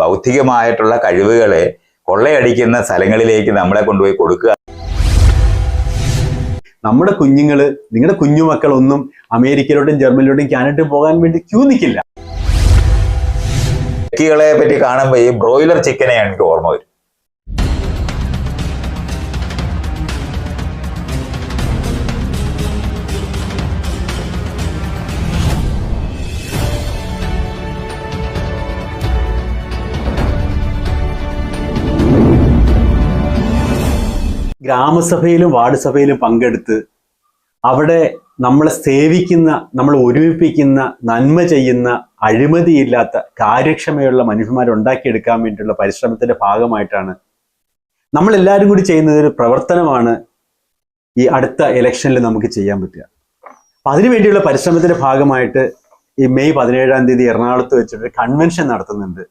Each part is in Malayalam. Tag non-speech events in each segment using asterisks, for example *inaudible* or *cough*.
ബൗദ്ധികമായിട്ടുള്ള കഴിവുകളെ കൊള്ളയടിക്കുന്ന സ്ഥലങ്ങളിലേക്ക് നമ്മളെ കൊണ്ടുപോയി കൊടുക്കുക. നമ്മുടെ കുഞ്ഞുങ്ങൾ നിങ്ങളുടെ കുഞ്ഞുമക്കളൊന്നും അമേരിക്കയിലോട്ടും ജർമ്മനിലോട്ടും കാനഡയിൽ പോകാൻ വേണ്ടി ക്യൂ നിൽക്കില്ല ടെക്കികളെ പറ്റി കാണുമ്പോൾ ഈ ബ്രോയിലർ ചിക്കനെയാണ് എനിക്ക് ഓർമ്മ വരും ഗ്രാമസഭയിലും വാർഡ് സഭയിലും പങ്കെടുത്ത് അവിടെ നമ്മളെ സേവിക്കുന്ന നമ്മളെ ഒരുമിപ്പിക്കുന്ന നന്മ ചെയ്യുന്ന അഴിമതിയില്ലാത്ത കാര്യക്ഷമയുള്ള മനുഷ്യന്മാരെ ഉണ്ടാക്കിയെടുക്കാൻ വേണ്ടിയുള്ള പരിശ്രമത്തിന്റെ ഭാഗമായിട്ടാണ് നമ്മൾ എല്ലാവരും കൂടി ചെയ്യുന്ന ഒരു പ്രവർത്തനമാണ് ഈ അടുത്ത ഇലക്ഷനിൽ നമുക്ക് ചെയ്യാൻ പറ്റുക. അപ്പൊ അതിനുവേണ്ടിയുള്ള പരിശ്രമത്തിന്റെ ഭാഗമായിട്ട് ഈ മെയ് പതിനേഴാം തീയതി എറണാകുളത്ത് വെച്ചിട്ട് കൺവെൻഷൻ നടത്തുന്നുണ്ട്.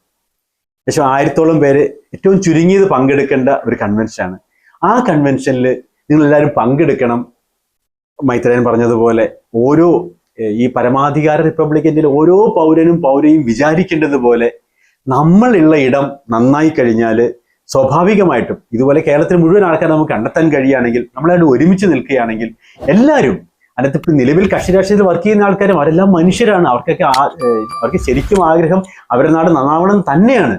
ഏകദേശം ആയിരത്തോളം പേര് ഏറ്റവും ചുരുങ്ങിയത് പങ്കെടുക്കേണ്ട ഒരു കൺവെൻഷനാണ് ആ കൺവെൻഷനിൽ നിങ്ങൾ എല്ലാവരും പങ്കെടുക്കണം. മൈത്രേയൻ പറഞ്ഞതുപോലെ ഓരോ ഈ പരമാധികാര റിപ്പബ്ലിക്കിന്റെ ഓരോ പൗരനും പൗരയും വിചാരിക്കേണ്ടതുപോലെ നമ്മളുള്ള ഇടം നന്നായി കഴിഞ്ഞാൽ സ്വാഭാവികമായിട്ടും ഇതുപോലെ കേരളത്തിൽ മുഴുവൻ ആൾക്കാർ നമുക്ക് കണ്ടെത്താൻ കഴിയുകയാണെങ്കിൽ നമ്മളായിട്ട് ഒരുമിച്ച് നിൽക്കുകയാണെങ്കിൽ എല്ലാവരും അതിനകത്ത് ഇപ്പം നിലവിൽ കക്ഷി രാഷ്ട്രീയത്തിൽ വർക്ക് ചെയ്യുന്ന ആൾക്കാരും അവരെല്ലാം മനുഷ്യരാണ്. അവർക്കൊക്കെ അവർക്ക് ശരിക്കും ആഗ്രഹം അവരുടെ നാട് നന്നാവണം തന്നെയാണ്.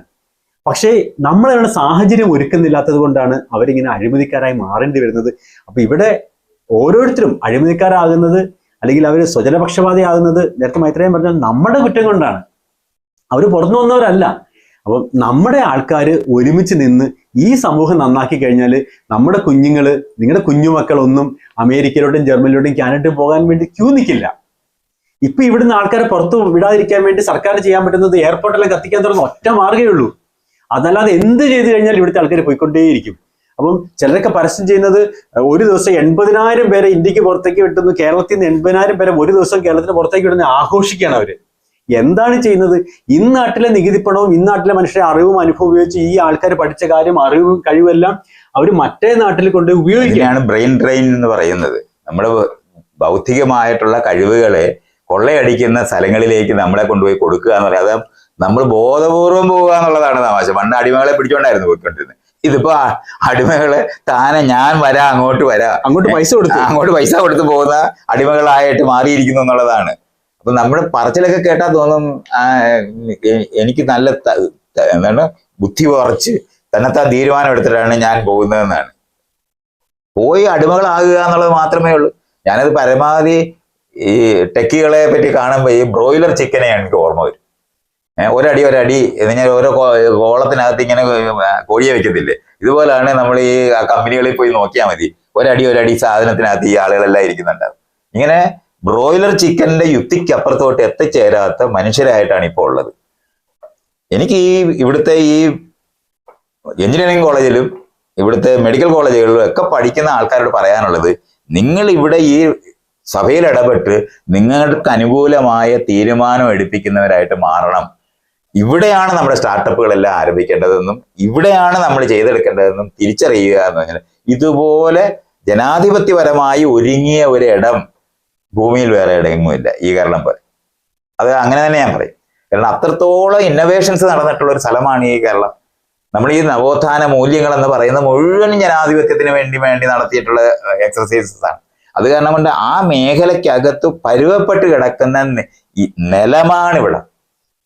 പക്ഷേ നമ്മളതിനുള്ള സാഹചര്യം ഒരുക്കുന്നില്ലാത്തത് കൊണ്ടാണ് അവരിങ്ങനെ അഴിമതിക്കാരായി മാറേണ്ടി വരുന്നത്. അപ്പൊ ഇവിടെ ഓരോരുത്തരും അഴിമതിക്കാരാകുന്നത് അല്ലെങ്കിൽ അവർ സ്വജനപക്ഷപാതിയാകുന്നത് നേരത്തെ മൈത്രേയൻ പറഞ്ഞാൽ നമ്മുടെ കുറ്റം കൊണ്ടാണ്. അവർ പുറത്തു വന്നവരല്ല. അപ്പം നമ്മുടെ ആൾക്കാർ ഒരുമിച്ച് നിന്ന് ഈ സമൂഹം നന്നാക്കി കഴിഞ്ഞാൽ നമ്മുടെ കുഞ്ഞുങ്ങൾ നിങ്ങളുടെ കുഞ്ഞുമക്കളൊന്നും അമേരിക്കയിലോട്ടും ജർമ്മനിലോട്ടും കാനഡയും പോകാൻ വേണ്ടി ക്യൂ നിൽക്കില്ല. ഇപ്പൊ ഇവിടുന്ന് ആൾക്കാരെ പുറത്തു വിടാതിരിക്കാൻ വേണ്ടി സർക്കാർ ചെയ്യാൻ പറ്റുന്നത് എയർപോർട്ടെല്ലാം കത്തിക്കാൻ തുടങ്ങുന്ന ഒറ്റ മാർഗമേ ഉള്ളൂ. അതല്ലാതെ എന്ത് ചെയ്തു കഴിഞ്ഞാൽ ഇവിടുത്തെ ആൾക്കാർ പോയിക്കൊണ്ടേയിരിക്കും. അപ്പം ചിലരൊക്കെ പരസ്യം ചെയ്യുന്നത് ഒരു ദിവസം എൺപതിനായിരം പേരെ ഇന്ത്യയ്ക്ക് പുറത്തേക്ക് വിട്ടുന്നു കേരളത്തിൽ നിന്ന് എൺപതിനായിരം പേരെ ഒരു ദിവസം കേരളത്തിന് പുറത്തേക്ക് വിടുന്ന ആഘോഷിക്കുകയാണ് അവർ. എന്താണ് ചെയ്യുന്നത്? ഇന്നാട്ടിലെ നികുതിപ്പണവും ഇന്നാട്ടിലെ മനുഷ്യരെ അറിവും അനുഭവം ഉപയോഗിച്ച് ഈ ആൾക്കാർ പഠിച്ച കാര്യം അറിവും കഴിവെല്ലാം അവർ മറ്റേ നാട്ടിൽ കൊണ്ട് ഉപയോഗിക്കുകയാണ്. ബ്രെയിൻ ഡ്രെയിൻ എന്ന് പറയുന്നത്. നമ്മുടെ ബൗദ്ധികമായിട്ടുള്ള കഴിവുകളെ കൊള്ളയടിക്കുന്ന സ്ഥലങ്ങളിലേക്ക് നമ്മളെ കൊണ്ടുപോയി കൊടുക്കുക എന്ന് പറയുന്നത് നമ്മൾ ബോധപൂർവം പോവുക എന്നുള്ളതാണ് തമാശ. പണ്ട് അടിമകളെ പിടിച്ചോണ്ടായിരുന്നു പോയിക്കൊണ്ടിരുന്നത് ഇതിപ്പോ അടിമകൾ താനെ ഞാൻ വരാം അങ്ങോട്ട് വരാം. അങ്ങോട്ട് പൈസ കൊടുത്തു. അങ്ങോട്ട് പൈസ കൊടുത്ത് പോകുന്ന അടിമകളായിട്ട് മാറിയിരിക്കുന്നു എന്നുള്ളതാണ്. അപ്പൊ നമ്മുടെ പറച്ചിലൊക്കെ കേട്ടാൽ തോന്നും എനിക്ക് നല്ല എന്താണ് ബുദ്ധി കുറച്ച് തന്നെത്താൻ തീരുമാനം എടുത്തിട്ടാണ് ഞാൻ പോകുന്നതെന്നാണ്. പോയി അടിമകളാകുക എന്നുള്ളത് മാത്രമേ ഉള്ളൂ. ഞാനത് പരമാവധി ഈ ടെക്കികളെ പറ്റി കാണുമ്പോൾ ഈ ബ്രോയിലർ ചിക്കനെയാണ് എനിക്ക് ഓർമ്മ വരും. ഒരടി ഒരടി. ഇങ്ങനെ ഓരോ കോളത്തിനകത്ത് ഇങ്ങനെ കോഴിയെ വെക്കത്തില്ലേ? ഇതുപോലാണ് നമ്മൾ ഈ കമ്പനികളിൽ പോയി നോക്കിയാൽ മതി. ഒരടി ഒരടി സാധനത്തിനകത്ത് ഈ ആളുകളെല്ലാം ഇരിക്കുന്നുണ്ട് ഇങ്ങനെ ബ്രോയിലർ ചിക്കന്റെ യുക്തിക്കപ്പുറത്തോട്ട് എത്തിച്ചേരാത്ത മനുഷ്യരായിട്ടാണ് ഇപ്പോൾ ഉള്ളത്. എനിക്ക് ഈ ഇവിടുത്തെ ഈ എഞ്ചിനീയറിംഗ് കോളേജിലും ഇവിടുത്തെ മെഡിക്കൽ കോളേജുകളിലും ഒക്കെ പഠിക്കുന്ന ആൾക്കാരോട് പറയാനുള്ളത് നിങ്ങൾ ഇവിടെ ഈ സഭയിൽ ഇടപെട്ട് നിങ്ങൾക്ക് അനുകൂലമായ തീരുമാനം എടുപ്പിക്കുന്നവരായിട്ട് മാറണം. ഇവിടെയാണ് നമ്മുടെ സ്റ്റാർട്ടപ്പുകളെല്ലാം ആരംഭിക്കേണ്ടതെന്നും ഇവിടെയാണ് നമ്മൾ ചെയ്തെടുക്കേണ്ടതെന്നും തിരിച്ചറിയുക എന്ന് പറഞ്ഞാൽ ഇതുപോലെ ജനാധിപത്യപരമായി ഒരുങ്ങിയ ഒരു ഇടം ഭൂമിയിൽ വേറെ ഇടയുമില്ല ഈ കേരളം പോലെ. അത് അങ്ങനെ തന്നെ ഞാൻ പറയും. കാരണം അത്രത്തോളം ഇന്നോവേഷൻസ് നടന്നിട്ടുള്ള ഒരു സ്ഥലമാണ് ഈ കേരളം. നമ്മൾ ഈ നവോത്ഥാന മൂല്യങ്ങൾ എന്ന് പറയുന്ന മുഴുവൻ ജനാധിപത്യത്തിന് വേണ്ടി വേണ്ടി നടത്തിയിട്ടുള്ള എക്സസൈസസ് ആണ്. അത് കാരണം കൊണ്ട് ആ മേഖലയ്ക്കകത്ത് പരുവപ്പെട്ട് കിടക്കുന്ന നിലമാണിവിടെ.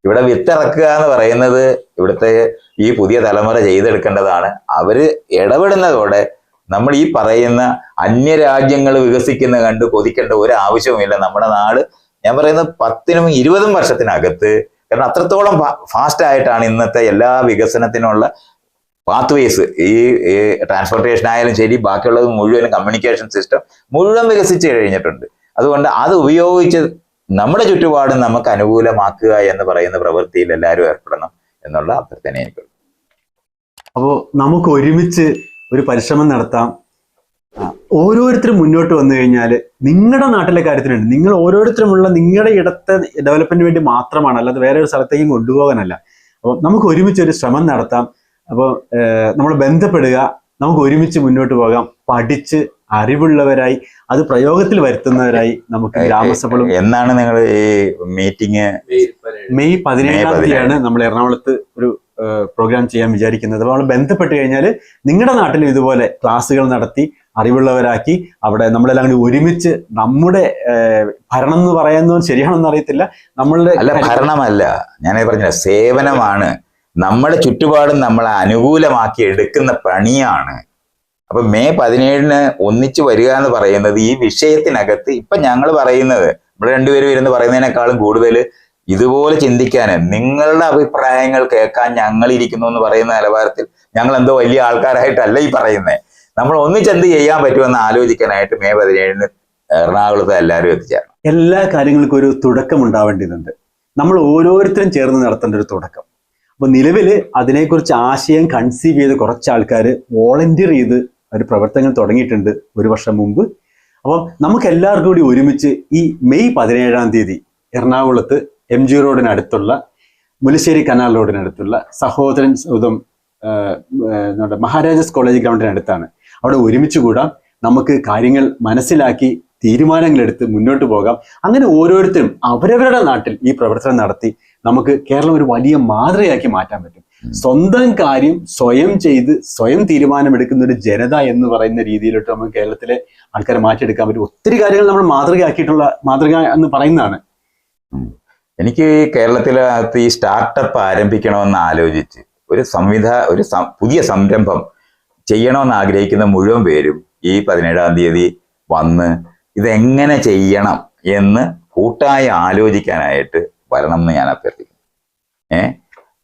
ഇവിടെ വിത്തിറക്കുക എന്ന് പറയുന്നത് ഇവിടുത്തെ ഈ പുതിയ തലമുറ ചെയ്തെടുക്കേണ്ടതാണ്. അവർ ഇടപെടുന്നതോടെ നമ്മൾ ഈ പറയുന്ന അന്യരാജ്യങ്ങൾ വികസിക്കുന്ന കണ്ട് കൊതിക്കേണ്ട ഒരു ആവശ്യവുമില്ല. നമ്മുടെ നാട് ഞാൻ പറയുന്നത് പത്തിനും ഇരുപതും വർഷത്തിനകത്ത് കാരണം അത്രത്തോളം ഫാസ്റ്റ് ആയിട്ടാണ് ഇന്നത്തെ എല്ലാ വികസനത്തിനുള്ള പാത്വേസ് ഈ ട്രാൻസ്പോർട്ടേഷൻ ആയാലും ശരി ബാക്കിയുള്ളത് മുഴുവൻ കമ്മ്യൂണിക്കേഷൻ സിസ്റ്റം മുഴുവൻ വികസിച്ച് കഴിഞ്ഞിട്ടുണ്ട്. അതുകൊണ്ട് അത് ഉപയോഗിച്ച് നമ്മുടെ ചുറ്റുപാടും നമുക്ക് അനുകൂലമാക്കുക എന്ന് പറയുന്ന പ്രവൃത്തിയിൽ എല്ലാവരും ഏർപ്പെടണം എന്നുള്ള അഭ്യർത്ഥന എനിക്കുള്ളൂ അപ്പോൾ നമുക്ക് ഒരുമിച്ച് ഒരു പരിശ്രമം നടത്താം. ഓരോരുത്തരും മുന്നോട്ട് വന്നു കഴിഞ്ഞാൽ നിങ്ങളുടെ നാട്ടിലെ കാര്യത്തിനുണ്ട് നിങ്ങൾ ഓരോരുത്തരുമുള്ള നിങ്ങളുടെ ഇടത്തെ ഡെവലപ്മെന്റിന് വേണ്ടി മാത്രമാണ് അല്ലാതെ വേറെ ഒരു സ്ഥലത്തേക്കും കൊണ്ടുപോകാനല്ല. അപ്പോൾ നമുക്ക് ഒരുമിച്ച് ഒരു ശ്രമം നടത്താം. അപ്പോൾ നമ്മൾ ബന്ധപ്പെടുക. നമുക്ക് ഒരുമിച്ച് മുന്നോട്ട് പോകാം. പഠിച്ച് അറിവുള്ളവരായി അത് പ്രയോഗത്തിൽ വരുത്തുന്നവരായി നമുക്ക് ഗ്രാമസഭകളും എന്നാണ് നിങ്ങൾ ഈ മീറ്റിംഗ് മെയ് പതിനേഴാം തീയതിയാണ് നമ്മൾ എറണാകുളത്ത് ഒരു പ്രോഗ്രാം ചെയ്യാൻ വിചാരിക്കുന്നത്. അപ്പോൾ നമ്മൾ ബന്ധപ്പെട്ട് കഴിഞ്ഞാൽ നിങ്ങളുടെ നാട്ടിലും ഇതുപോലെ ക്ലാസ്സുകൾ നടത്തി അറിവുള്ളവരാക്കി അവിടെ നമ്മളെല്ലാം കൂടി ഒരുമിച്ച് നമ്മുടെ ഭരണം എന്ന് പറയുന്നത് ശരിയാണെന്ന് അറിയത്തില്ല. നമ്മളുടെ അല്ല ഭരണമല്ല. ഞാൻ പറഞ്ഞ സേവനമാണ്. നമ്മുടെ ചുറ്റുപാടും നമ്മളെ അനുകൂലമാക്കി എടുക്കുന്ന പണിയാണ് അപ്പൊ മെയ് പതിനേഴിന് ഒന്നിച്ചു വരിക എന്ന് പറയുന്നത് ഈ വിഷയത്തിനകത്ത് ഇപ്പൊ ഞങ്ങൾ പറയുന്നത് ഇവിടെ രണ്ടുപേരും ഇരുന്ന് പറയുന്നതിനേക്കാളും കൂടുതൽ ഇതുപോലെ ചിന്തിക്കാൻ നിങ്ങളുടെ അഭിപ്രായങ്ങൾ കേൾക്കാൻ ഞങ്ങൾ ഇരിക്കുന്നു എന്ന് പറയുന്ന നിലവാരത്തിൽ ഞങ്ങൾ എന്തോ വലിയ ആൾക്കാരായിട്ടല്ല ഈ പറയുന്നത് നമ്മൾ ഒന്നിച്ചെന്ത് ചെയ്യാൻ പറ്റുമെന്ന് ആലോചിക്കാനായിട്ട് മെയ് പതിനേഴിന് എറണാകുളത്ത് എല്ലാവരും എത്തിച്ചേരണം. എല്ലാ കാര്യങ്ങൾക്കും ഒരു തുടക്കം ഉണ്ടാവേണ്ടതുണ്ട്. നമ്മൾ ഓരോരുത്തരും ചേർന്ന് നടത്തേണ്ട ഒരു തുടക്കം. അപ്പൊ നിലവിൽ അതിനെക്കുറിച്ച് ആശയം കൺസീവ് ചെയ്ത് കുറച്ച് ആൾക്കാർ വോളണ്ടിയർ ചെയ്ത് ഒരു പ്രവർത്തനങ്ങൾ തുടങ്ങിയിട്ടുണ്ട് ഒരു വർഷം മുമ്പ്. അപ്പം നമുക്ക് എല്ലാവർക്കും കൂടി ഒരുമിച്ച് ഈ മെയ് പതിനേഴാം തീയതി എറണാകുളത്ത് എം ജി റോഡിനടുത്തുള്ള മുലശ്ശേരി കനാൽ റോഡിനടുത്തുള്ള സഹോദരൻ സൗദം നമ്മുടെ മഹാരാജാസ് കോളേജ് ഗ്രൗണ്ടിനടുത്താണ് അവിടെ ഒരുമിച്ച് കൂടാം. നമുക്ക് കാര്യങ്ങൾ മനസ്സിലാക്കി തീരുമാനങ്ങളെടുത്ത് മുന്നോട്ട് പോകാം. അങ്ങനെ ഓരോരുത്തരും അവരവരുടെ നാട്ടിൽ ഈ പ്രവർത്തനം നടത്തി നമുക്ക് കേരളം ഒരു വലിയ മാതൃകയാക്കി മാറ്റാൻ പറ്റും. സ്വന്തം കാര്യം സ്വയം ചെയ്ത് സ്വയം തീരുമാനമെടുക്കുന്ന ഒരു ജനത എന്ന് പറയുന്ന രീതിയിലോട്ട് നമ്മൾ കേരളത്തിലെ ആൾക്കാരെ മാറ്റിയെടുക്കാൻ പറ്റും ഒത്തിരി കാര്യങ്ങൾ നമ്മൾ മാതൃകയാക്കിയിട്ടുള്ള മാതൃക എന്ന് പറയുന്നതാണ്. എനിക്ക് കേരളത്തിലകത്ത് ഈ സ്റ്റാർട്ടപ്പ് ആരംഭിക്കണമെന്ന് ആലോചിച്ച് ഒരു സംവിധാ ഒരു പുതിയ സംരംഭം ചെയ്യണമെന്ന് ആഗ്രഹിക്കുന്ന മുഴുവൻ പേരും ഈ പതിനേഴാം തീയതി വന്ന് ഇതെങ്ങനെ ചെയ്യണം എന്ന് കൂട്ടായി ആലോചിക്കാനായിട്ട് വരണം എന്ന് ഞാൻ അഭ്യർത്ഥിക്കുന്നു. ഏ?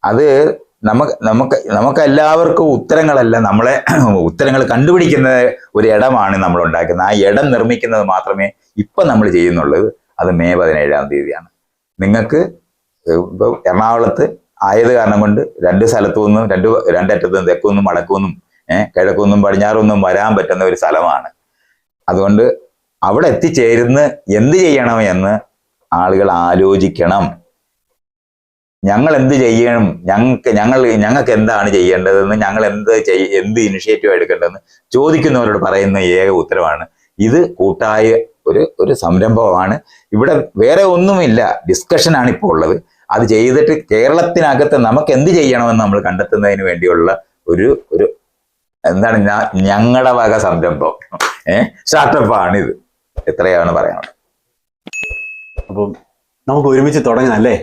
അത് നമുക്ക് നമുക്ക് നമുക്ക് എല്ലാവർക്കും ഉത്തരങ്ങളല്ല നമ്മളെ *clears throat* ഉത്തരങ്ങൾ കണ്ടുപിടിക്കുന്ന ഒരു ഇടമാണ് നമ്മൾ ഉണ്ടാക്കുന്നത് ആ ഇടം നിർമ്മിക്കുന്നത് മാത്രമേ ഇപ്പം നമ്മൾ ചെയ്യുന്നുള്ളത്. അത് മെയ് പതിനേഴാം തീയതിയാണ്. നിങ്ങൾക്ക് ഇപ്പോൾ എറണാകുളത്ത് ആയത് കാരണം കൊണ്ട് രണ്ട് സ്ഥലത്തു നിന്നും രണ്ട് രണ്ടറ്റത്തു നിന്നും തെക്കുനിന്നും വടക്കുനിന്നും ഏഹ് കിഴക്കുനിന്നും പടിഞ്ഞാറുനിന്നും വരാൻ പറ്റുന്ന ഒരു സ്ഥലമാണ്. അതുകൊണ്ട് അവിടെ എത്തിച്ചേരുന്ന് എന്ത് ചെയ്യണം എന്ന് ആളുകൾ ആലോചിക്കണം. ഞങ്ങൾ എന്ത് ചെയ്യണം? ഞങ്ങൾക്ക് ഞങ്ങൾ ഞങ്ങൾക്ക് എന്താണ് ചെയ്യേണ്ടതെന്ന്? ഞങ്ങൾ എന്ത് ചെയ്യ എന്ത് ഇനിഷ്യേറ്റീവ് എടുക്കേണ്ടതെന്ന് ചോദിക്കുന്നവരോട് പറയുന്ന ഏക ഉത്തരവാണ്. ഇത് കൂട്ടായ ഒരു ഒരു സംരംഭമാണ്. ഇവിടെ വേറെ ഒന്നുമില്ല. ഡിസ്കഷനാണ് ഇപ്പോൾ ഉള്ളത്. അത് ചെയ്തിട്ട് കേരളത്തിനകത്ത് നമുക്ക് എന്ത് ചെയ്യണമെന്ന് നമ്മൾ കണ്ടെത്തുന്നതിന് വേണ്ടിയുള്ള ഒരു ഒരു എന്താണ് ഞങ്ങളുടെ വക സംരംഭം. ഏഹ് സ്റ്റാർട്ടപ്പാണ് ഇത് എത്രയാണ് പറയാനുള്ളത് അപ്പം നമുക്ക് ഒരുമിച്ച് തുടങ്ങാം അല്ലേ?